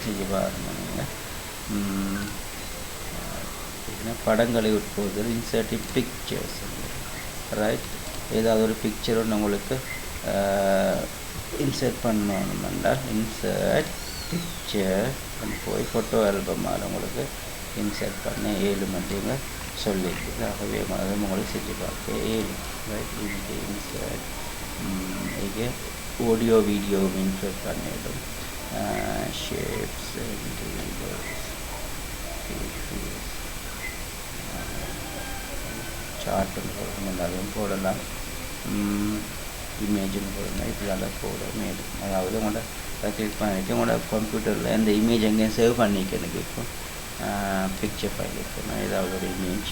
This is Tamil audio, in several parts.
செய்ய பாருங்க படங்களை உட்போதல் இன்சர்ட்டிங் பிக்சர்ஸ் ரைட் ஏதாவது ஒரு பிக்சர் ஒன்று உங்களுக்கு இன்சர்ட் பண்ணணுமென்றால் இன்சர்ட் பிக்சர் போய் ஃபோட்டோ ஆல்பமாக உங்களுக்கு இன்சர்ட் பண்ண ஏழும் அப்படிங்க சொல்லியிருக்குது ஆகவே அதை உங்களுக்கு செஞ்சு பார்க்க ஏழு. ரைட் இன்சர்ட் இங்கே ஆடியோ வீடியோ இன்சர்ட் பண்ணிடும் shapes and labels. ஷேப்ஸ் சார்ட்டுன்னு போடணும் அதுவும் போடலாம். இமேஜுன்னு போடணும் இப்படியெல்லாம் போட மேலும் அதாவது உங்களோட கிளிக் பண்ணிவிட்டு உங்களோட கம்ப்யூட்டரில் இந்த இமேஜ் எங்கேயும் சேவ் பண்ணிக்கணும் இப்போ. பிக்சர் ஃபைல் இருக்கணும் ஏதாவது ஒரு இமேஜ்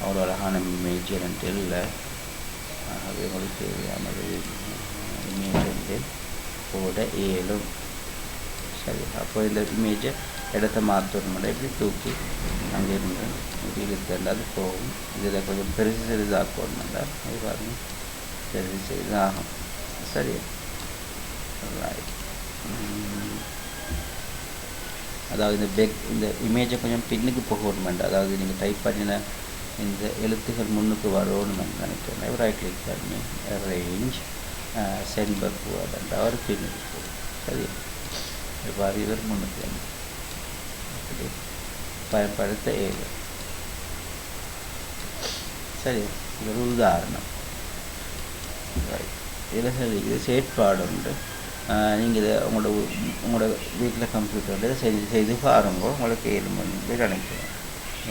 அவ்வளோ அழகான இமேஜ் எனக்கு இல்லை ஆகவே உங்களுக்கு தேவையானது இமேஜ் வந்து போட இயலும். சரி அப்போ இந்த இமேஜை இடத்த மாற்றணும் இப்படி தூக்கி அங்கேருந்து இப்படி இழுத்தேன் அது போகும் இதில் கொஞ்சம் பெருசு சிறிதாக்கணும்டா அது பாருங்க பெருசு சிறிதாகும் சரி ரைட் அதாவது இந்த பெக் இந்த இமேஜை கொஞ்சம் பின்னுக்கு போகணுமெண்டா அதாவது நீங்கள் டைப் பண்ணின இந்த எழுத்துகள் முன்னுக்கு வரணும்னு நினைக்கிறேன் ரைட் கிளிக் பண்ணி அரேஞ்ச் சென்ட் பக் வேர்ட் அவர் பின்னுக்கு போகும் சரி இவ்வாறு இவர் முன்னுக்கு வந்து அப்படி பயன்படுத்த ஏழு சரி இது ஒரு உதாரணம் ரைட் இதில் இது செயற்பாடு உண்டு நீங்கள் இதை உங்களோட உங்களோட வீட்டில் கம்ப்யூட்டரில் செய்து செய்து பாருங்க உங்களுக்கு ஏழு மணி பேர் நினைக்கிறேன்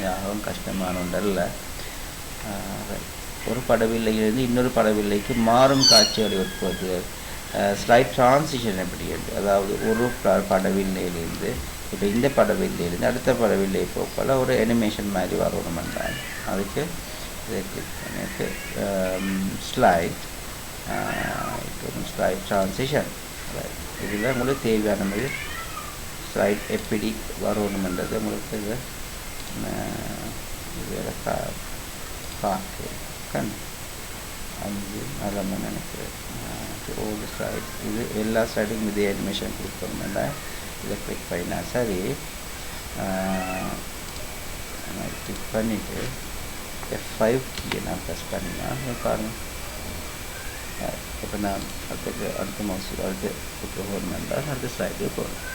யாரும் கஷ்டமான ஒன்றல்ல ஒரு படவில்லையிலிருந்து இன்னொரு படவில்லைக்கு மாறும் காட்சி உட்பது ஸ்லைட் டிரான்சிஷன் எப்படி அதாவது ஒரு படவில்லையிலிருந்து இப்போ இந்த படவில்லையிலேருந்து அடுத்த படவில்லை போகல ஒரு அனிமேஷன் மாதிரி வரணும் அதுக்கு இதை கிளிக் பண்ணிட்டு ஸ்லைட் ஸ்லைட் டிரான்சிஷன் இதில் உங்களுக்கு தேவையான மாதிரி ஸ்லைட் எப்படி வரணுமென்றது உங்களுக்கு இது இதில் பார்க்க கண் அஞ்சு நல்ல நினைக்கிறேன் ஓல்டு ஸ்லைட் இது எல்லா ஸ்லைடுக்கும் இதே அனிமேஷன் கொடுக்கணுமெண்டா இதை கிளிக் பண்ணினா சரி கிளிக் பண்ணிவிட்டு எஃப் ஃபைவ் கீயை நான் ப்ரெஸ் பண்ணினா பாருங்கள் இப்போ நான் அடுத்த அடுத்த மவுஸ் அடுத்து இப்போ போகணுமெண்டா அடுத்த ஸ்லைடு போகணும்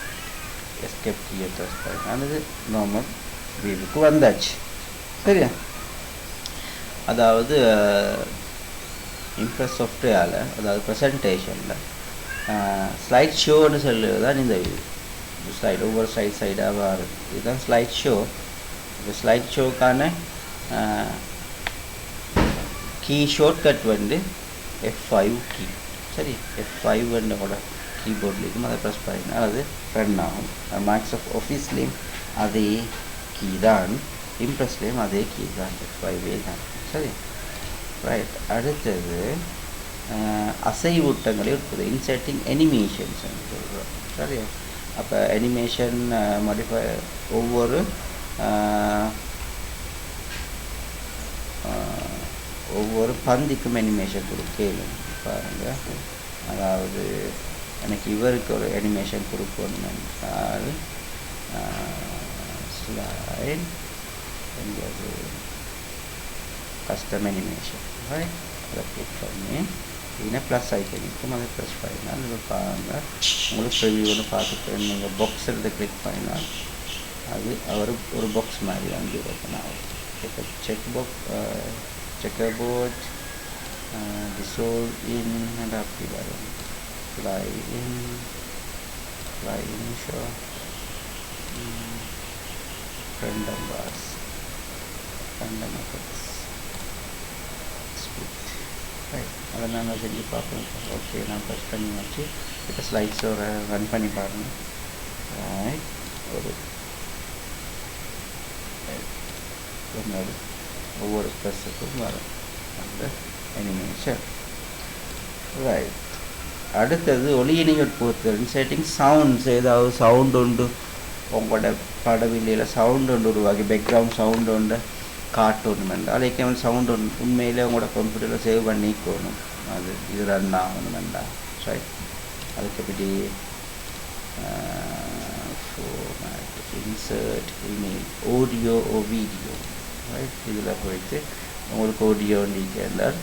எஸ்கேப் கீயை ப்ரெஸ் பண்ணி அது நார்மல் வியூவுக்கு வந்தாச்சு சரியா அதாவது இம்ப்ரெஸ் சாஃப்ட்வேரால் அதாவது ப்ரெசன்டேஷனில் ஸ்லைட் ஷோன்னு சொல்லுறது தான் இந்த ஸ்லைட் ஒவ்வொரு ஸ்லைட் சைடாக வருது இதுதான் ஸ்லைட் ஷோ இப்போ ஸ்லைட் ஷோக்கான கீ ஷார்ட்கட் வந்து எஃப் ஃபைவ் கீ சரி எஃப் ஃபைவ் கூட கீபோர்ட்லேயும் அதை ப்ரெஸ் பண்ணினா அது ரன் ஆகும். மேக்ஸ் ஆஃப் ஆஃபீஸ்லேயும் அதே கீ தான். இம்ப்ரெஸ்லேயும் அதே கீ தான். எஃப் ஃபைவே தான். சரி. ரைட் அடுத்தது அசைவூட்டங்களை இருக்குது இன்செட்டிங் அனிமேஷன்ஸ் சொல்கிறோம் சரியா? அப்போ அனிமேஷன் மாடிஃபை ஒவ்வொரு ஒவ்வொரு பந்திக்கும் அனிமேஷன் கொடுக்கலும் பாருங்கள் அதாவது எனக்கு இவருக்கு ஒரு அனிமேஷன் கொடுக்கணும் என்றால் ஸ்லைட் எங்கேயாவது கஸ்டம் அனிமேஷன் ரைட் அதை கிளிக் பண்ணி இல்லைன்னா ப்ளஸ் ஐக்கனிக்கும் அதை ப்ரெஸ் பண்ணினால் இது பாருங்கள் உங்களுக்கு ப்ரிவியூன்னு பார்த்துட்டு நீங்கள் பாக்ஸ் எடுத்து கிளிக் பண்ணினால் அது அவர் ஒரு பாக்ஸ் மாதிரி வந்து ஓப்பன் ஆகும் இப்போ check back checkerboard dissolve in அப்படி வரும் fly in fly in show random bars random effects right அதை நாங்கள் செஞ்சு பார்ப்போம் ஓகே நான் ப்ரெஸ் பண்ணி வச்சு இப்போ ஸ்லைட்ஸோட ரன் பண்ணி பாருங்கள் ரைட் ஒரு என்னது ஒவ்வொரு ப்ரெஸ்ஸுக்கும் வரும். அந்த அனிமேஷன் ரைட் அடுத்தது ஒளியினைகள் பொறுத்தவரை இன்சைட்டிங் சவுண்ட்ஸ் ஏதாவது சவுண்ட் உண்டு. உங்களோட படவில்லையில் சவுண்ட் உண்டு உருவாக்கி பேக்ரவுண்ட் சவுண்ட் உண்டு. காட்டணும் என்றால் அதுக்கு சவுண்ட் ஒன்று உண்மையிலே உங்களோட கம்ப்யூட்டரில் சேவ் பண்ணிக்கணும் அது இது ரன் ஆகணும் என்றால். ரைட் அதுக்கு எப்படி insert email audio or video right இதில் போயிட்டு உங்களுக்கு ஆடியோ இருந்தால்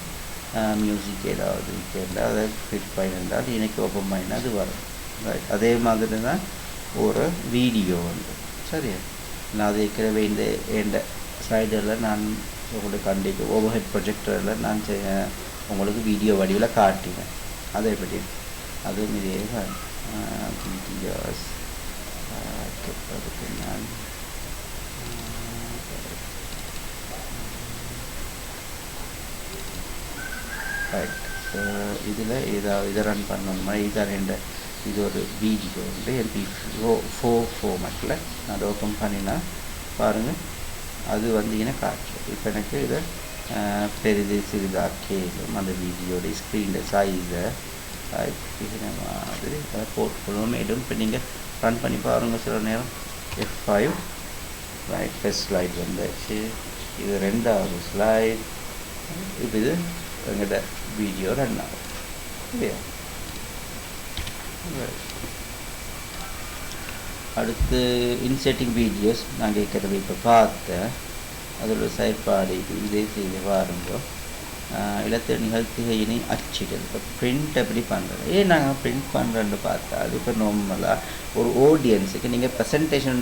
மியூசிக் ஏதாவது இருந்தால் அதை ஃபிட் பண்ணியிருந்தால் எனக்கு ஓப்பன் பண்ணினா அது வரும். ரைட் அதே மாதிரி தான் ஒரு வீடியோ வந்து சரியா? நான் அது ஏற்கனவே இந்த ஸ்லைடரில் நான் உங்களுக்கு கண்டிப்பாக ஓவர் ஹெட் ப்ரொஜெக்டரில் நான் உங்களுக்கு வீடியோ வடிவில் காட்டினேன் அதை எப்படி? அதுவும் இதே வீடியோஸ் அதுக்கு நான் ரைட் இதில் ஏதாவது இதை ரன் பண்ணணுமா? இதான் ரெண்டு இது ஒரு வீடியோ வந்து எம்பி ஃபோ ஃபோ ஃபோ மட்டில் நான் ஓப்பன் பண்ணினா பாருங்கள் அது வந்தீங்கன்னா எனக்கு இப்போ எனக்கு இதை அஹ், பெரிது சிறிதாக்கேலும் அந்த வீடியோட ஸ்க்ரீனில் சைஸை இது மாதிரி போட்டுக்கொள்ளும் மேலும் இப்போ நீங்கள் ரன் பண்ணி பாருங்கள் சில நேரம். F five right first slide வந்தாச்சு. இது ரெண்டாவது ஸ்லைட் இப்போ இது எங்கள்கிட்ட வீடியோ ரன் ஆகும். இல்லையா? அடுத்து இன்செட்டிங் வீடியோஸ் நான் கேட்குறது இப்போ பார்த்தேன் அதோட செயற்பாடு இது இதே செய்து பாருங்க. இலத்திர நிகழ்த்துகையினை அச்சிடல் இப்போ பிரிண்ட் எப்படி பண்ணுறது ஏன் நாங்கள் பிரிண்ட் பண்ணுறேன்னு பார்த்தா அது இப்போ நார்மலாக ஒரு ஆடியன்ஸுக்கு நீங்கள் ப்ரெசன்டேஷன்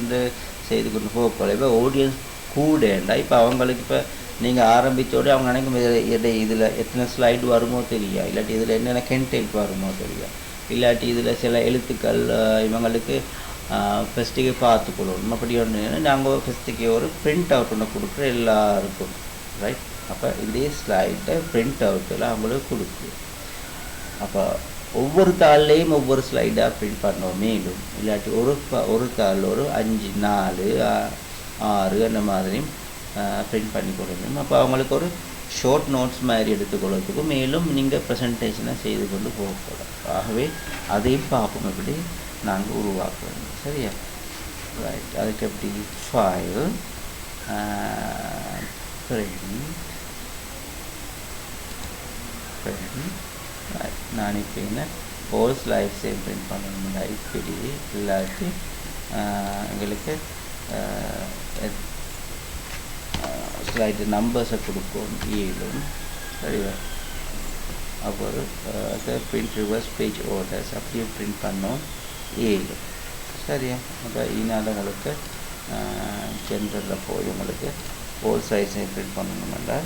செய்து கொண்டு போகல இப்போ ஆடியன்ஸ் கூடண்டா இப்போ அவங்களுக்கு இப்போ நீங்கள் ஆரம்பித்தோடு அவங்க நினைக்கும் இதில் இதில் எத்தனை ஸ்லைடு வருமோ தெரியா? இல்லாட்டி இதில் என்னென்ன கண்டென்ட் வருமோ தெரியா? இல்லாட்டி இதில் சில எழுத்துக்கள் இவங்களுக்கு ஃபெஸ்ட்டுக்கு பார்த்துக்கொள்ளணும் அப்படி ஒன்று நாங்கள் ஃபெஸ்ட்டுக்கு ஒரு பிரிண்ட் அவுட் ஒன்று கொடுக்குற எல்லாருக்கும். ரைட் அப்போ இதே ஸ்லைட்டை பிரிண்ட் அவுட்டில் அவங்களுக்கு கொடுக்கு அப்போ ஒவ்வொரு தாள்லேயும் ஒவ்வொரு ஸ்லைடாக பிரிண்ட் பண்ணோம். மேலும் இல்லாட்டி ஒரு ப- ஒரு தாள் ஒரு அஞ்சு நாலு ஆ- ஆறு அந்த மாதிரியும் பிரிண்ட் பண்ணி கொடுக்கணும். அப்போ அவங்களுக்கு ஒரு ஷார்ட் நோட்ஸ் மாதிரி எடுத்துக்கொள்றதுக்கு மேலும் நீங்கள் ப்ரெசன்டேஷனை செய்து கொண்டு போகக்கூடாது. ஆகவே அதையும் பார்ப்போம். எப்படி? நாங்கள் உருவாக்குவோம் சரியா? ரைட் அதுக்கு எப்படி? ஃபைல் பிரிண்ட் பிரிண்ட் ரைட் நான் இப்போ என்ன? ஹோல் ஸ்லைட்ஸையும் பிரிண்ட் பண்ணணும்னா இப்படி இல்லாட்டி எங்களுக்கு ஸ்லைடு நம்பர்ஸை கொடுக்கும் ஏழும். சரியா? அப்புறம் பிரிண்ட் ரிவர்ஸ் பேஜ் ஓர்டர்ஸ் அப்படியே பிரிண்ட் பண்ணோம். ஏழு. சரியா அப்போ இதனால் உங்களுக்கு ஜென்ரலில் போய் உங்களுக்கு ஹோல் சைஸை ஃபிட் பண்ணணுமெண்டா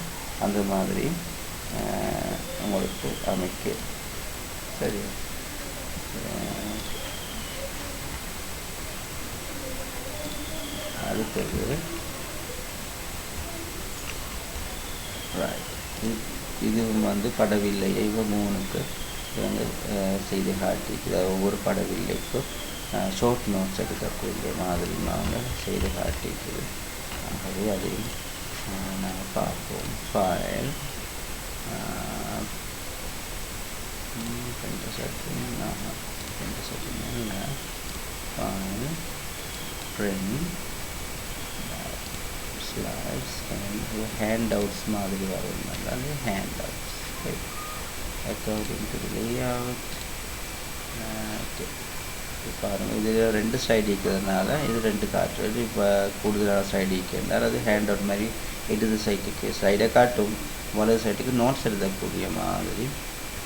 அந்த மாதிரி உங்களுக்கு அமைக்க. சரியா அடுத்தது. ரைட் இதுவும் வந்து படவில்லை இவ மூணுக்கு இவங்க செய்து காட்டிக்குது ஒவ்வொரு படவில்லைக்கும் ஷார்ட் நோட்ஸ் எடுக்கக்கூடிய மாதிரி நாங்கள் செய்து காட்டிக்குது ஆகவே அதையும் நாங்கள் பார்ப்போம். ஃபைல் ரெண்டு செட்டிங் ரெண்டு செட்டிங் இல்லை. File print slides and handouts மாதிரி வரும் அதாவது handouts right according to the layout. Uh, இதில் ரெண்டு ஸ்லைடு இருக்கிறதுனால இது ரெண்டு காட்டுறது. இப்போ கூடுதலான ஸ்லைடு இருக்கிறதுனால அது ஹேண்ட் அவுட் மாதிரி இடது சைட்டுக்கு ஸ்லைடை காட்டும். வலது சைட்டுக்கு நோட்ஸ் எழுதக்கூடிய மாதிரி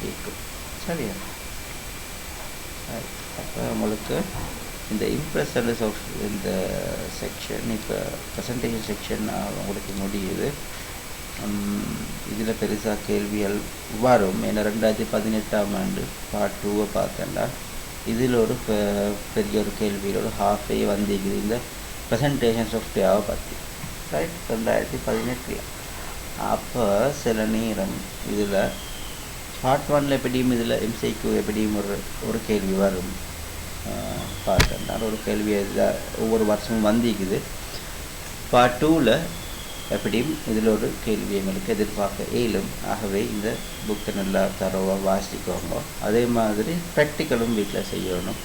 இருக்கும் சரியா? அப்போ உங்களுக்கு இந்த இம்ப்ரெஷன்ஸ் ஆஃப் இந்த செக்ஷன் இப்போ ப்ரெசன்டேஷன் செக்ஷன் உங்களுக்கு முடியுது. இதில் பெருசாக கேள்விகள் வரும். ஏன்னா ரெண்டாயிரத்தி பதினெட்டாம் ஆண்டு பார்ட் டூவை பார்த்தேன்டா. இதில் ஒரு பெ- பெரிய ஒரு கேள்வியில் ஒரு ஹாஃபே வந்திருக்குது. இந்த ப்ரெசன்டேஷன் சாஃப்ட்வேரை பற்றி ரைட் ரெண்டாயிரத்தி பதினெட்டில் அப்போ சில நேரம் இதில் பார்ட் ஒனில் எப்படியும் இதில் எம்சிக்யூ எப்படியும் ஒரு ஒரு கேள்வி வரும். பார்த்தேன் ஒரு கேள்வி இதில் ஒவ்வொரு வருஷமும் வந்திருக்குது. பார்ட் டூவில் எப்படியும் இதில் ஒரு கேள்வி எங்களுக்கு எதிர்பார்க்க இயலும் ஆகவே இந்த புக்கை நல்லா தரவாக வாசிக்கோங்க அதே மாதிரி ப்ராக்டிக்கலும் வீட்டில் செய்யணும்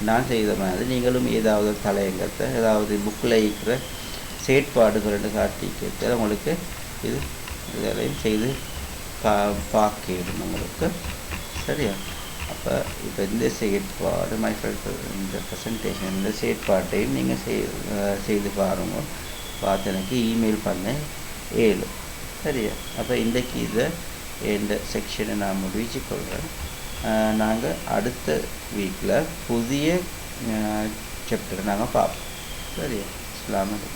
நான் செய்த மாதிரி நீங்களும் ஏதாவது தலையங்கத்தை ஏதாவது புக்கில் இருக்கிற செயற்பாடுகள் கேட்டு உங்களுக்கு இது இதெல்லாம் செய்து பா பார்க்கணும் உங்களுக்கு சரியா அப்போ இப்போ இந்த செயற்பாடு மைக்ரோ இந்த ப்ரெசன்டேஷன் இந்த செயற்பாட்டையும் நீங்கள் செய் செய்து பாருங்க பார்த்து எனக்கு இமெயில் பண்ணேன் ஏழு. சரியா? அப்போ இன்றைக்கு இதை இந்த செக்ஷனை நான் முடிச்சு கொள்கிறேன் நாங்கள் அடுத்த வீக்கில் புதிய சாப்டரை நாங்கள் பார்ப்போம். சரியா? இஸ்லாமலை